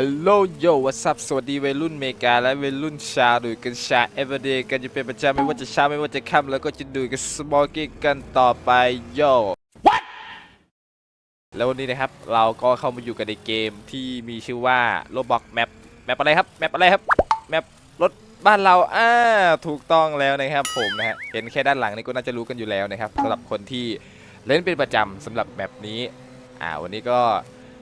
ฮัลโหลโยวัส up สวัสดีวัยรุ่นเมกา และวัยรุ่นชาวดูกันชา everyday กันจะเป็นประจำไม่ว่าจะเช้าไม่ว่าจะค่ำแล้วก็จะดูกันสมอลกิ้กันต่อไปโย What แล้ววันนี้นะครับเราก็เข้ามาอยู่กันในเกมที่มีชื่อว่า Roblox Map แมปอะไรครับแมปอะไรครับแมปรถบ้านเราอ่าถูกต้องแล้วนะครับผมนะฮะเห็นแค่ด้านหลังนี่ก็น่าจะรู้กันอยู่แล้วนะครับสำหรับคนที่เล่นเป็นประจำสำหรับแมปนี้อ่าวันนี้ก็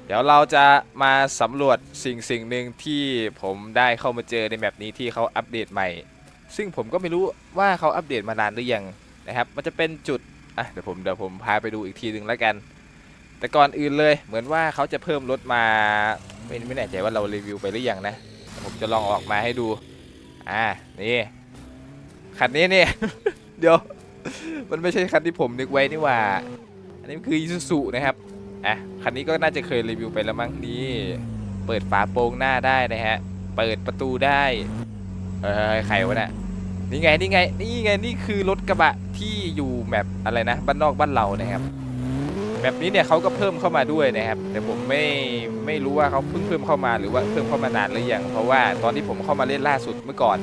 เดี๋ยวเราจะมาสำรวจสิ่งสิ่งหนึ่งที่ผมได้เข้ามาเจอในแมปนี้ที่เขาอัปเดตใหม่ ซึ่งผมก็ไม่รู้ว่าเขาอัปเดตมานานหรือยังนะครับ มันจะเป็นจุดอะเดี๋ยวผมเดี๋ยวผมพาไปดูอีกทีหนึ่งแล้วกัน แต่ก่อนอื่นเลยเหมือนว่าเขาจะเพิ่มรถมาไม่ไม่แน่ใจว่าเรารีวิวไปหรือยังนะ ผมจะลองออกมาให้ดู อ่านี่คันนี้เนี่ยเดี๋ยวมันไม่ใช่คันที่ผมนึกไว้นี่หว่า อันนี้คือ Isuzu นะครับ อะคันนี้ก็น่าจะเคยรีวิวไปแล้วมั้งนี่เปิดฝาโปรงหน้าได้นะฮะ เปิดประตูได้เออใครวะเนี่ยนี่ไงนี่ไงนี่ไงนี่คือรถกระบะที่อยู่แบบอะไรนะบ้านนอกบ้านเรานะครับ แบบนี้เนี่ยเขาก็เพิ่มเข้ามาด้วยนะครับ แต่ผมไม่ไม่รู้ว่าเขาเพิ่งเพิ่มเข้ามาหรือว่าเพิ่มเข้ามานานหรือยังเพราะว่าตอนที่ผมเข้ามาเล่นล่าสุดเมื่อก่อน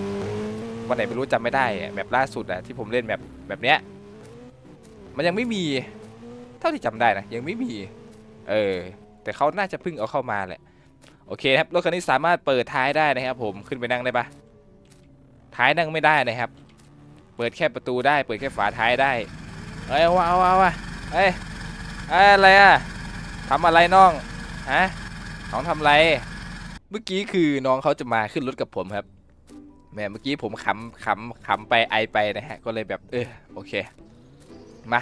วันไหนไม่รู้จำไม่ได้อะแบบล่าสุดอะที่ผมเล่นแบบแบบเนี้ยมันยังไม่มี เท่าที่จำได้นะยังไม่มี เออ แต่เขาน่าจะเพิ่งเอาเข้ามาแหละ โอเคครับ รถคันนี้สามารถเปิดท้ายได้นะครับผม ขึ้นไปนั่งได้ปะท้ายนั่งไม่ได้นะครับ เปิดแค่ประตูได้ เปิดแค่ฝาท้ายได้ เอ้ยเอาวะเอาวะเอาวะเอ้ยเอ้ยอะไรอะทำอะไรน้อง ฮะ น้องทำอะไร เมื่อกี้คือน้องเขาจะมาขึ้นรถกับผมครับแหมเมื่อกี้ผมขำขำขำไปไอไปนะฮะ ก็เลยแบบเออโอเค มา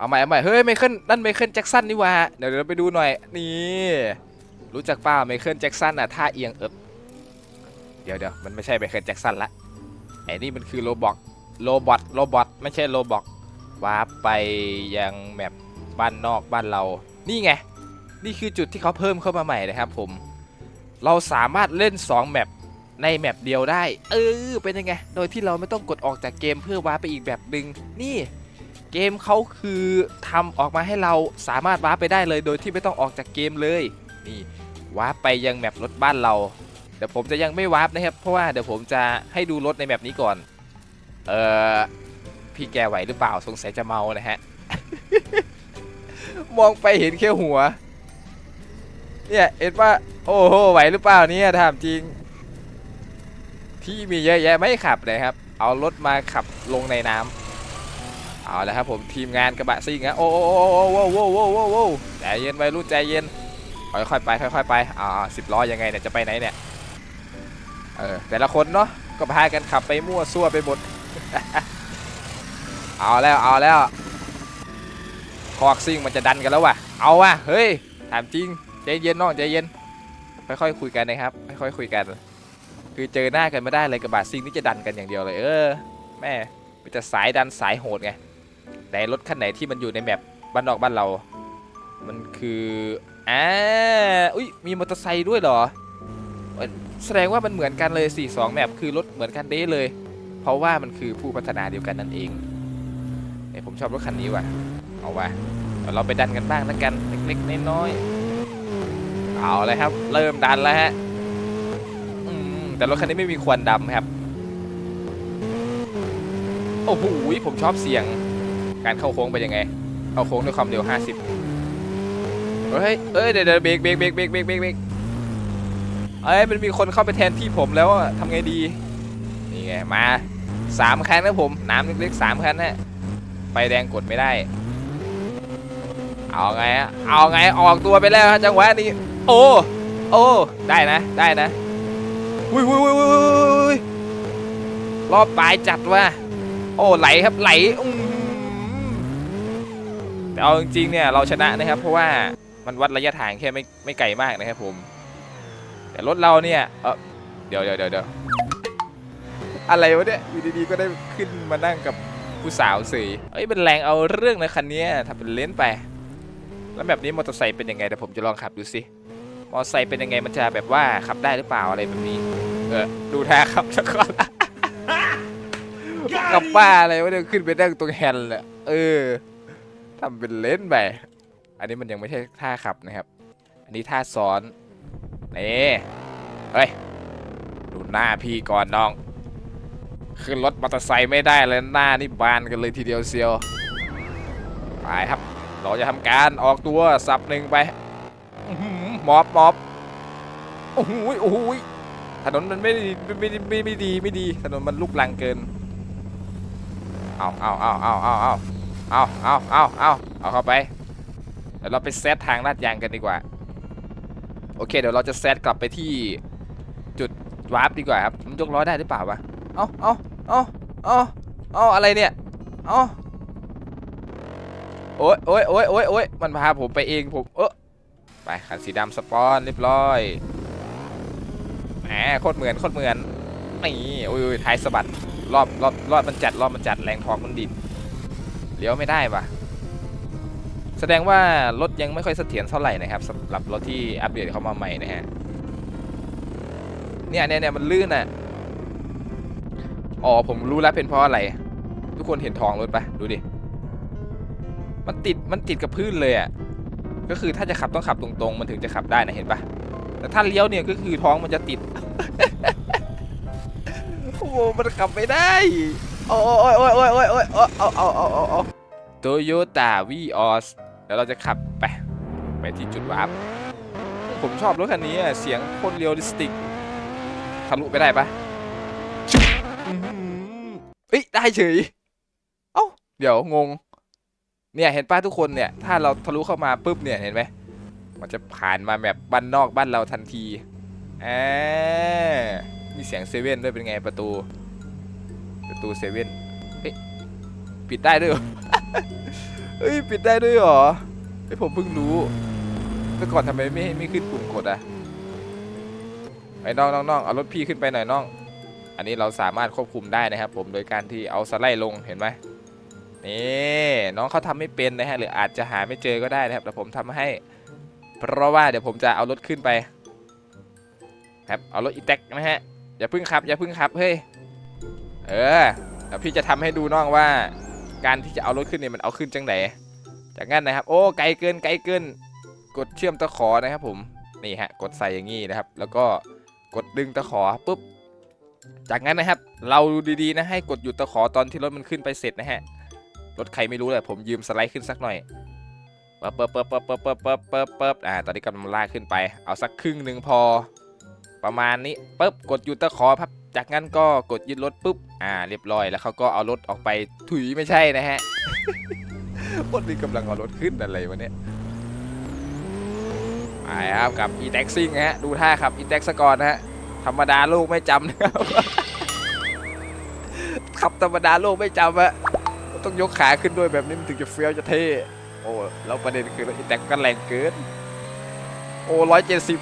เอาใหม่เอาใหม่เฮ้ยไมเคิลนั่นไมเคิลแจ็คสันนี่ว่าเดี๋ยวเราไปดูหน่อยนี่รู้จักปล่าไมเคิลแจ็คสันอะท่าเอียงเอิบเดี๋ยวเดี๋ยวมันไม่ใช่ไมเคิลแจ็คสันละไอ้นี่มันคือโรบอกโรบอทโรบอทไม่ใช่โรบอกวาร์ปไปยังแมปบ้านนอกบ้านเรา นี่ไง นี่คือจุดที่เขาเพิ่มเข้ามาใหม่นะครับผม เราสามารถเล่น 2 แมปในแมปเดียวได้ เออ เป็นยังไง โดยที่เราไม่ต้องกดออกจากเกมเพื่อวาร์ปไปอีกแบบหนึ่งนี่ เกมเขาคือทำออกมาให้เราสามารถวาร์ปไปได้เลยโดยที่ไม่ต้องออกจากเกมเลยนี่วาร์ปไปยังแมปรถบ้านเราเดี๋ยวผมจะยังไม่วาร์ปนะครับ เพราะว่าเดี๋ยวผมจะให้ดูรถในแมปนี้ก่อน เออพี่แกไหวหรือเปล่าสงสัยจะเมานะฮะ มองไปเห็นแค่หัว เนี่ยเอ็ดว่าโอ้โหไหวหรือเปล่าเนี่ยถามจริง ที่มีเยอะแยะไม่ขับเลยครับ เอารถมาขับลงในน้ำ เอาละครับผมทีมงานกระบะซิ่งนะโอ้โอ้โอ้โอ้โอ้โอ้โอ้โอ้โอ้ใจเย็นวัยรุ่นใจเย็นค่อยๆไปค่อยๆไปอ่าสิบล้อยังไงเนี่ยจะไปไหนเนี่ยเออแต่ละคนเนาะก็พากันขับไปมั่วซั่วไปหมดเอาแล้วเอาแล้วคอกซิ่งมันจะดันกันแล้วว่ะเอาว่ะเฮ้ยถามจริงใจเย็นน้องใจเย็นค่อยๆคุยกันนะครับค่อยๆคุยกัน คือเจอหน้ากันไม่ได้เลยกระบะซิ่งนี่จะดันกันอย่างเดียวเลย เออแม่มันจะสายดันสายโหดไง แต่รถคันไหนที่มันอยู่ในแมปบ้านนอกบ้านเรา มันคืออ่าอุ้ยมีมอเตอร์ไซค์ด้วยเหรอ แสดงว่ามันเหมือนกันเลย 42แมปคือรถเหมือนกันเด้เลย เพราะว่ามันคือผู้พัฒนาเดียวกันนั่นเองเอ้ยผมชอบรถคันนี้ว่ะ เอาว่ะเราไปดันกันบ้างแล้วกันเล็กๆน้อยๆเอาเลยครับ เริ่มดันแล้วฮะแต่รถคันนี้ไม่มีควันดำครับ โอ้โหผมชอบเสียง การเข้าโค้งเป็นยังไง เข้าโค้งด้วยความเร็ว 50 เฮ้ย เอ้ย เดี๋ยวเดี๋ยวเบรกเบรกเบรกเบรกเบรกเบรกเบรกเอ้ย มันมีคนเข้าไปแทนที่ผมแล้วทำไงดี นี่ไง มาสามคันนะผม น้ำเล็กๆสามคันนะไฟแดงกดไม่ได้ เอาไงอะเอาไง ออกตัวไปแล้วฮะจังหวะนี้ โอ้ โอ้ ได้นะ ได้นะอุ้ยอุ้ยอุ้ยอุ้ยอุ้ยรอบปลายจัดว่ะ โอ้ ไหลครับ ไหลอื้อหือ แต่เอาจริงๆเนี่ยเราชนะนะครับ เพราะว่ามันวัดระยะทางแค่ไม่ไม่ไกลมากนะครับผม แต่รถเราเนี่ยเออเดี๋ยวเดี๋ยวเดี๋ยวอะไรวะเนี่ยอยู่ดีๆก็ได้ขึ้นมานั่งกับผู้สาวสิเอ้ยเป็นแรงเอาเรื่องนะคันนี้ทำเป็นเล่นไป แล้วแบบนี้มอเตอร์ไซค์เป็นยังไงเดี๋ยวผมจะลองขับดูสิมอเตอร์ไซค์เป็นยังไงมันจะแบบว่าขับได้หรือเปล่าอะไรแบบนี้ เออดูท่าขับสักก่อนกับป้าอะไรวะเนี่ยขึ้นไปนั่งตรงแฮนด์เลยเออ ทำเป็นเล่นไปอันนี้มันยังไม่ใช่ท่าขับนะครับ อันนี้ท่าซ้อนนี่เฮ้ยดูหน้าพี่ก่อนน้องขึ้นรถมอเตอร์ไซค์ไม่ได้เลยหน้านี่บานกันเลยทีเดียวเซียวไปครับ เราจะทำการออกตัวสับหนึ่งไปหมอบมอบโอ้โหยโอ้โหถนนมันไม่ดีไม่ไม่ไม่ไม่ดีไม่ดีถนนมันลุกลังเกินเอาเอาเอาเอาเอาเอา เอาเอาเอาเอาเอาเข้าไปเดี๋ยวเราไปเซตทางลาดยางกันดีกว่า โอเค เดี๋ยวเราจะเซตกลับไปที่จุดวาร์ปดีกว่าครับมันยกล้อได้หรือเปล่าวะเอาเอาเอาเอาเอาอะไรเนี่ยเอาโอ้ยโอ้ยโอ้ยโอ้ยโอ้ยมันพาผมไปเองผมเออไปคันสีดำสปอนเรียบร้อยแหมโคตรเหมือนโคตรเหมือนนี่โอ้ยโอ้ยท้ายสะบัดรอบรอบรอบมันจัดรอบมันจัดแรงทอร์กมันดิบ เลี้ยวไม่ได้ปะแสดงว่ารถยังไม่ค่อยเสถียรเท่าไหร่นะครับสำหรับรถที่อัปเดตเข้ามาใหม่นะฮะเนี่ยเนี่ยเนี่ยมันลื่นอะอ๋อผมรู้แล้วเป็นเพราะอะไร ทุกคนเห็นทองรถปะดูดิมันติดมันติดกับพื้นเลยอะก็คือถ้าจะขับต้องขับตรงๆ มันถึงจะขับได้นะเห็นปะแต่ถ้าเลี้ยวเนี่ยก็คือท้องมันจะติด โอ้โหมันขับไม่ได้ โอ้ยโอ้ยโอ้ยโอ้ยโอ้ยโอ้ยเอาเอาเอาเอาเอาโตโยต้าวีออสเดี๋ยวเราจะขับไป ไปที่จุดวาร์ปผมชอบรถคันนี้อะเสียงโคตรเรียลลิสติกทะลุไปได้ปะอื้อหือเอ้ยได้เฉย เอ้า เดี๋ยวงง เนี่ยเห็นป้าทุกคนเนี่ย ถ้าเราทะลุเข้ามาปุ๊บเนี่ยเห็นไหมมันจะผ่านมาแบบบ้านนอกบ้านเราทันทีอ่ามีเสียงเซเว่นด้วยเป็นไงประตู ประตูเซเว่นเฮ้ยปิดได้ด้วยเหรอ เฮ้ยปิดได้ด้วยเหรอไอผมเพิ่งรู้แต่ก่อนทำไมไม่ไม่ขึ้นปุ่มกดอะไอ้น้องน้องน้องเอารถพี่ขึ้นไปหน่อยน้อง อันนี้เราสามารถควบคุมได้นะครับผมโดยการที่เอาสไลด์ลงเห็นไหมนี่น้องเขาทำไม่เป็นนะฮะหรืออาจจะหาไม่เจอก็ได้นะครับแต่ผมทำให้ เพราะว่าเดี๋ยวผมจะเอารถขึ้นไปครับเอารถอีแท็กนะฮะอย่าพึ่งขับอย่าพึ่งขับเฮ้ย เออเดี๋ยวพี่จะทำให้ดูน้องว่า การที่จะเอารถขึ้นเนี่ยมันเอาขึ้นจังไหนจากนั้นนะครับ โอ้ไกลเกินไกลเกิน กดเชื่อมตะขอนะครับผมนี่ฮะกดใส่อย่างงี้นะครับ แล้วก็กดดึงตะขอปุ๊บจากนั้นนะครับ เราดูดีๆนะให้กดหยุดตะขอตอนที่รถมันขึ้นไปเสร็จนะฮะรถใครไม่รู้เลยผมยืมสไลด์ขึ้นสักหน่อยเปิบเปิบเปิบเปิบเปิบเปิบเปิบเปิบเปิบอ่าตอนนี้กำลังลากขึ้นไป เอาสักครึ่งหนึ่งพอ ประมาณนี้ปุ๊บกดหยุดตะขอพับ จากนั้นก็กดยึดรถปุ๊บ อ่า เรียบร้อย แล้วเขาก็เอารถออกไปถุยไม่ใช่นะฮะคนนี้กำลังเอารถขึ้นอะไรวะเนี่ยไปครับกับ e t a x i n g ฮะ ดูท่าครับ e t a x ก่อนนะฮะ ธรรมดาโลกไม่จำนะครับขับธรรมดาโลกไม่จำอะต้องยกขาขึ้นด้วยแบบนี้มันถึงจะเฟี้ยวจะเท่ โอ้แล้วประเด็นคือรถอีแท็กก็แรงเกิน โอ้ร้อยเจ็ดสิบ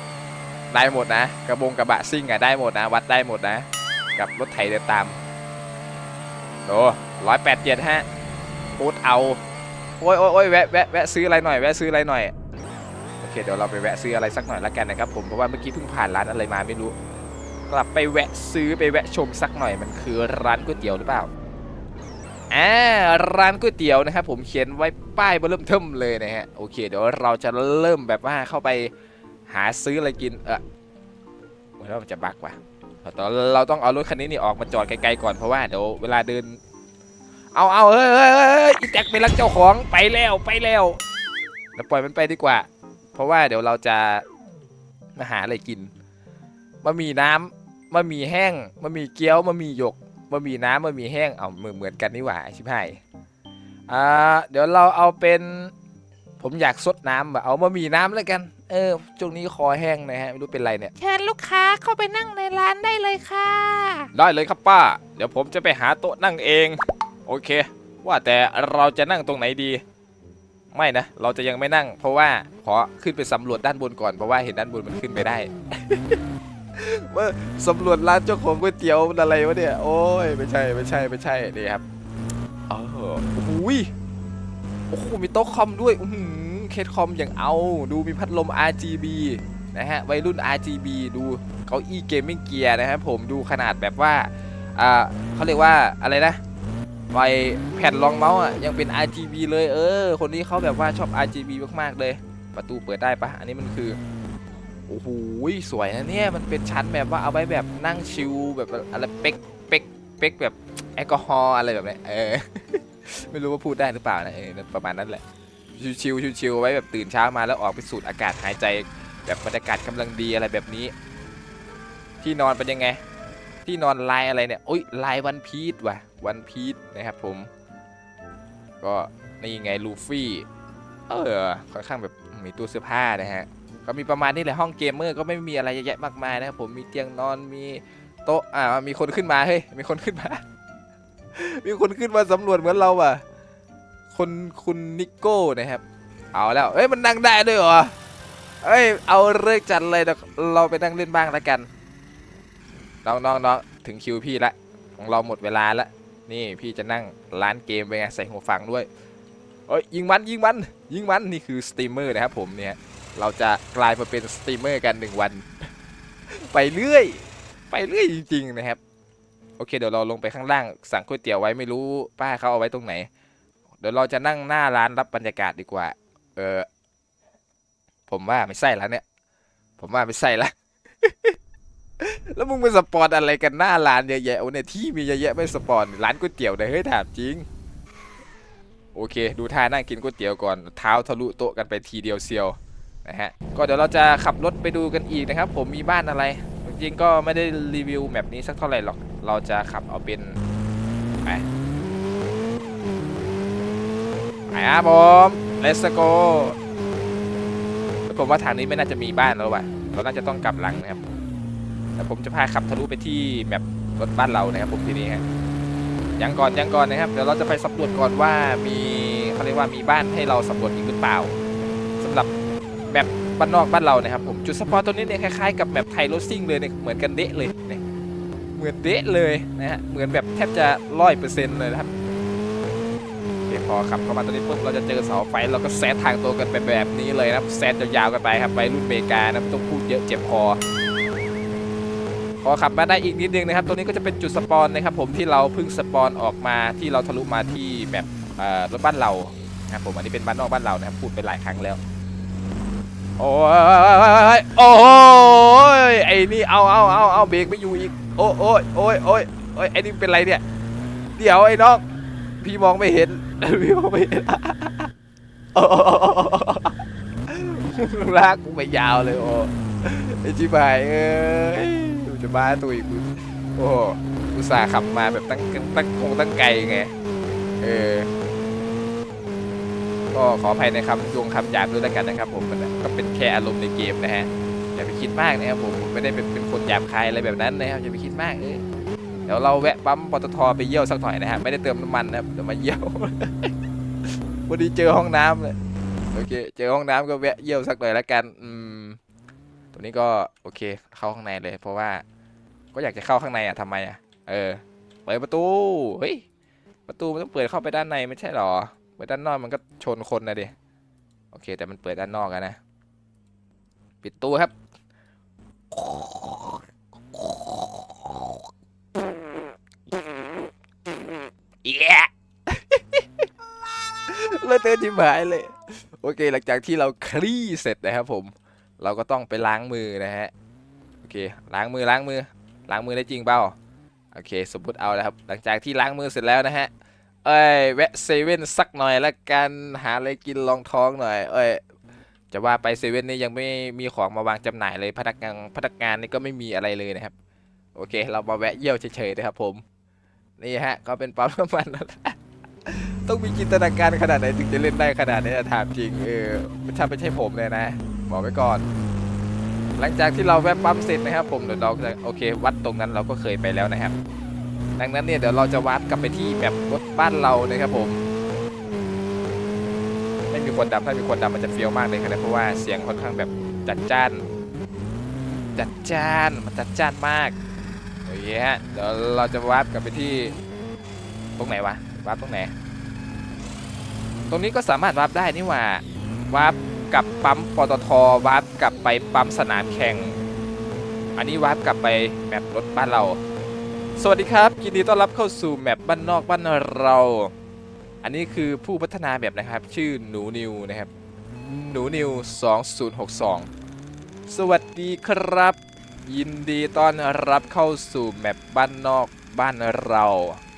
ได้หมดนะ กระบงกระบะซิ่งอะได้หมดนะ วัดได้หมดนะ กับรถไถเดินตามโอ้ร้อยแปดเจ็ดฮะพูดเอาโอ้ยโอ้ยโอ้ยแวะแวะแวะซื้ออะไรหน่อย แวะซื้ออะไรหน่อย โอเค เดี๋ยวเราไปแวะซื้ออะไรสักหน่อยละกันนะครับผม เพราะว่าเมื่อกี้เพิ่งผ่านร้านอะไรมาไม่รู้ กลับไปแวะซื้อไปแวะชมสักหน่อย มันคือร้านก๋วยเตี๋ยวหรือเปล่าอ่าร้านก๋วยเตี๋ยวนะครับผมเขียนไว้ป้ายเบอร์เริ่มเทิมเลยนะฮะ โอเค เดี๋ยวเราจะเริ่มแบบว่าเข้าไปหาซื้ออะไรกิน เออเหมือนว่ามันจะบักว่ะ ตองเราต้องเอารถคันนี้นี่ออกมาจอดไกลๆก่อนเพราะว่าเดี๋ยวเวลาเดิน เอาเอาเฮ้ยเฮ้ยเฮ้ยอีแจ็คเป็นรักเจ้าของไปแล้วไปแล้วเดี๋ยวปล่อยมันไปดีกว่า เพราะว่าเดี๋ยวเราจะมาหาอะไรกินบะหมี่น้ำบะหมี่แห้งบะหมี่เกี๊ยวบะหมี่หยกบะหมี่น้ำบะหมี่แห้งเอาเหมือนเหมือนกันนี่หว่าชิบหายอ่าเดี๋ยวเราเอาเป็น ผมอยากซดน้ำอะเอาบะหมี่น้ำแล้วกัน เออช่วงนี้คอแห้งนะฮะไม่รู้เป็นไรเนี่ย เชิญลูกค้าเข้าไปนั่งในร้านได้เลยค่ะ ได้เลยครับป้า เดี๋ยวผมจะไปหาโต๊ะนั่งเอง โอเค ว่าแต่เราจะนั่งตรงไหนดี ไม่นะ เราจะยังไม่นั่ง เพราะว่าขอขึ้นไปสำรวจด้านบนก่อนเพราะว่าเห็นด้านบนมันขึ้นไปได้ ว่าสำรวจร้านเจ้าของก๋วยเตี๋ยวมันอะไรวะเนี่ย โอ้ยไม่ใช่ไม่ใช่ไม่ใช่นี่ครับเออโอ้โหย โอ้โหมีโต๊ะคอมด้วยอือหือเคสคอมอย่างเอา ดูมีพัดลม RGB นะฮะวัยรุ่น RGB ดูเก้าอี้เกมมิ่งเกียร์นะครับผมดูขนาดแบบว่าอ่าเขาเรียกว่าอะไรนะไฟแผ่นรองเมาส์อะยังเป็น RGB เลยเออ คนนี้เขาแบบว่าชอบ RGB มากๆเลย ประตูเปิดได้ปะอันนี้มันคือโอ้โหสวยนะเนี่ยมันเป็นชั้นแบบว่าเอาไว้แบบนั่งชิลแบบอะไรเป๊กเป๊กเป๊กแบบแอลกอฮอล์อะไรแบบนี้เออ ไม่รู้ว่าพูดได้หรือเปล่านะเออประมาณนั้นแหละ ชิวๆชิวๆไว้แบบตื่นเช้ามาแล้วออกไปสูดอากาศหายใจ แบบบรรยากาศกำลังดีอะไรแบบนี้ ที่นอนเป็นยังไง ที่นอนลายอะไรเนี่ยโอ้ยลายวันพีชว่ะวันพีชนะครับผม ก็นี่ไงลูฟี่เออค่อนข้างแบบมีตู้เสื้อผ้านะฮะก็มีประมาณนี้แหละห้องเกมเมอร์ก็ไม่มีอะไรเยอะแยะมากมายนะครับผมมีเตียงนอนมีโต๊ะอ่ามีคนขึ้นมาเฮ้ยมีคนขึ้นมา มีคนขึ้นมาสำรวจเหมือนเราอะ คนคุณนิโก้นะครับ เอาแล้ว เอ้ยมันนั่งได้ด้วยเหรอ เอ้ยเอาเลิกจัดเลยเดี๋ยวเราไปนั่งเล่นบ้างแล้วกัน น้องน้องน้องถึงคิวพี่ละ ของเราหมดเวลาละ นี่พี่จะนั่งร้านเกมไปไงใส่หูฟังด้วย เอ้ยยิงมันยิงมันยิงมันนี่คือสตรีมเมอร์นะครับผมเนี่ย เราจะกลายมาเป็นสตรีมเมอร์กันหนึ่งวัน ไปเรื่อย ไปเรื่อยจริงๆนะครับ โอเคเดี๋ยวเราลงไปข้างล่างสั่งก๋วยเตี๋ยวไว้ไม่รู้ป้าเขาเอาไว้ตรงไหน เดี๋ยวเราจะนั่งหน้าร้านรับบรรยากาศดีกว่า เออ ผมว่าไม่ใช่แล้วเนี่ย ผมว่าไม่ใช่ละ แล้วมึงไปสปอนอะไรกันหน้าร้านเยอะแยะโอ้เนี่ยที่มีเยอะแยะไม่สปอนร้านก๋วยเตี๋ยวเนี่ยเฮ้ยถามจริง โอเค ดูท่านั่งกินก๋วยเตี๋ยวก่อนเท้าทะลุโต๊ะกันไปทีเดียวเซียวนะฮะก็เดี๋ยวเราจะขับรถไปดูกันอีกนะครับ ผมมีบ้านอะไร ริงๆก็ไม่ได้รีวิวแมปนี้สักเท่าไหร่หรอก เราจะขับเอาเป็นไปไปครับผม let's go ผมว่าทางนี้ไม่น่าจะมีบ้านแล้วว่ะ เราน่าจะต้องกลับหลังนะครับ แต่ผมจะพาขับทะลุไปที่แมปรถบ้านเรานะครับผมทีนี้ฮะยังก่อนยังก่อนนะครับ เดี๋ยวเราจะไปสำรวจก่อนว่ามีเขาเรียกว่ามีบ้านให้เราสำรวจอีกหรือเปล่าสำหรับแบบ บ้านนอกบ้านเรานะครับผมจุดสปอร์ตตัวนี้เนี่ยคล้ายๆกับแบบไทยโรซิ่งเลยเนี่ยเหมือนกันเดะเลยเนี่ยเหมือนเดะเลยนะฮะเหมือนแบบแทบจะร้อยเปอร์เซ็นต์เลยนะครับโอเคพอขับเข้ามาตรงนี้ปุ๊บเราจะเจอเสาไฟเราก็แซดทางตัวกันไปแบบนี้เลยนะครับแซดยาวๆกันไปครับไปรุ่นเมกานะต้องพูดเยอะเจ็บคอพอขับมาได้อีกนิดนึงนะครับตรงนี้ก็จะเป็นจุดสปอนนะครับผมที่เราเพิ่งสปอนออกมาที่เราทะลุมาที่แบบรถบ้านเราครับผมอันนี้เป็นบ้านนอกบ้านเรานะครับพูดไปหลายครั้งแล้ว โอ้ยโอ้ยไอ้นี่เอาเอาเอาเอาเบรกไม่อยู่อีกโอ้โอ้ยโอ้ยโอ้ยโอ้ยไอ้นี่เป็นไรเนี่ยเดี๋ยวไอ้น้องพี่มองไม่เห็นพี่มองไม่เห็นลากกูไปยาวเลยโอ้ไอ้จิบายเอ้ยกูจะบ้าตัวอีกกูโอ้อุตส่าห์ขับมาแบบตั้งตั้งคงตั้งไกลไงเออ ก็ขออภัยในคำยงคำหยาบด้วยแล้วกันนะครับผมมันก็เป็นแค่อารมณ์ในเกมนะฮะอย่าไปคิดมากนะครับผมผมไม่ได้เป็นเป็นคนหยาบคายอะไรแบบนั้นนะครับอย่าไปคิดมากเออเดี๋ยวเราแวะปั๊มปตทไปเยี่ยวสักหน่อยนะฮะไม่ได้เติมน้ำมันนะครับเดี๋ยวมาเยี่ยวพอดีเจอห้องน้ำเลยโอเคเจอห้องน้ำก็แวะเยี่ยวสักหน่อยแล้วกันอืมตัวนี้ก็โอเคเข้าข้างในเลย เพราะว่าก็อยากจะเข้าข้างในอะทำไมอะเออเปิดประตูเฮ้ยประตูมันต้องเปิดเข้าไปด้านในไม่ใช่หรอ เปิดด้านนอกมันก็ชนคนนะดิโอเค แต่มันเปิดด้านนอกอะนะ ปิดตู้ครับ เย้เลยเตือนจิมหายเลย โอเค หลังจากที่เราคลี่เสร็จนะครับผม เราก็ต้องไปล้างมือนะฮะ โอเค ล้างมือล้างมือ ล้างมือได้จริงเปล่า โอเค สมมติเอาแล้วครับ หลังจากที่ล้างมือเสร็จแล้วนะฮะ เอ้ยแวะเซเว่นสักหน่อยละกันหาอะไรกินรองท้องหน่อย เอ้ยจะว่าไปเซเว่นนี่ยังไม่มีของมาวางจำหน่ายเลยพนักงานพนักงานนี่ก็ไม่มีอะไรเลยนะครับ โอเค เรามาแวะเยี่ยวเฉยๆนะครับ ผม นี่ฮะ ก็เป็นปั๊มน้ำมันต้องมีจินตนาการขนาดไหนถึงจะเล่นได้ขนาดนี้ถามจริงเออถ้าไม่ใช่ผมเลยนะ บอกไว้ก่อน หลังจากที่เราแวะปั๊มเสร็จนะครับ ผมเดี๋ยวเราโอเค วัดตรงนั้นเราก็เคยไปแล้วนะครับ ดังนั้นเนี่ยเดี๋ยวเราจะวาร์ปกลับไปที่แบบรถบ้านเรานะครับผม ไม่มีคนดำถ้ามีคนดำมันจะเฟี้ยวมากเลยครับเพราะว่าเสียงค่อนข้างแบบจัดจ้าน จัดจ้านมันจัดจ้านมากโอเคฮะเดี๋ยวเราจะวาร์ปกลับไปที่ตรงไหนวะวาร์ปตรงไหนตรงนี้ก็สามารถวาร์ปได้นี่หว่าวาร์ปกับปั๊มปตทวาร์ปกลับไปปั๊มสนามแข่ง อันนี้วาร์ปกลับไปแบบรถบ้านเรา สวัสดีครับยินดีต้อนรับเข้าสู่แมปบ้านนอกบ้านเรา อันนี้คือผู้พัฒนาแบบนะครับ ชื่อหนูนิวนะครับ หนูนิว 2062 สวัสดีครับ ยินดีต้อนรับเข้าสู่แมปบ้านนอกบ้านเรา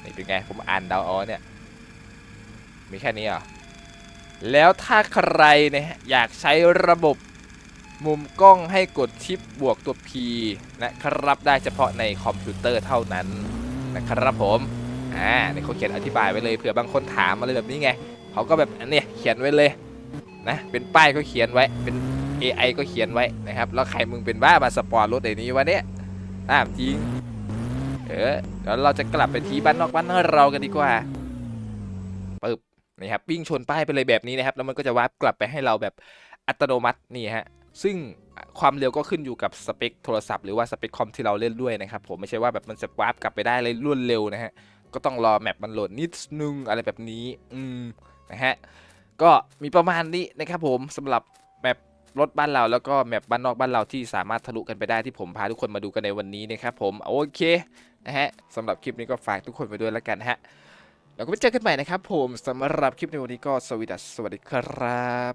นี่เป็นไงผมอ่านดาเอาเนี่ยมีแค่นี้เหรอแล้วถ้าใครเนี่ยอยากใช้ระบบ มุมกล้องให้กดชิปบวกตัว P นะครับได้เฉพาะในคอมพิวเตอร์เท่านั้นนะครับผมอ่านี่เขาเขียนอธิบายไว้เลยเผื่อบางคนถามอะไรแบบนี้ไงเขาก็แบบอันเนี้ยเขียนไว้เลยนะเป็นป้ายก็เขียนไว้เป็น AI ก็เขียนไว้นะครับแล้วใครมึงเป็นบ้ามาสปอร์ตรถไอ้นี้วะเนี่ยถามจริงเออเดี๋ยวเราจะกลับไปที่บ้านนอกบ้านเรากันดีกว่าปึ๊บนี่ครับวิ่งชนป้ายไปเลยแบบนี้นะครับแล้วมันก็จะวาร์ปกลับไปให้เราแบบอัตโนมัตินี่ฮะ ซึ่งความเร็วก็ขึ้นอยู่กับสเปคโทรศัพท์หรือว่าสเปคคอมที่เราเล่นด้วยนะครับผมไม่ใช่ว่าแบบมันจะวาร์ปกลับไปได้เลยรวดเร็วนะฮะก็ต้องรอแมปมันโหลดนิดนึงอะไรแบบนี้อืมนะฮะก็มีประมาณนี้นะครับผมสำหรับแมปรถบ้านเราแล้วก็แมปบ้านนอกบ้านเราที่สามารถทะลุกันไปได้ที่ผมพาทุกคนมาดูกันในวันนี้นะครับผมโอเคนะฮะสำหรับคลิปนี้ก็ฝากทุกคนไปด้วยแล้วกันฮะแล้วก็ไปเจอกันใหม่นะครับผมสำหรับคลิปในวันนี้ก็สวัสดีสวัสดีครับ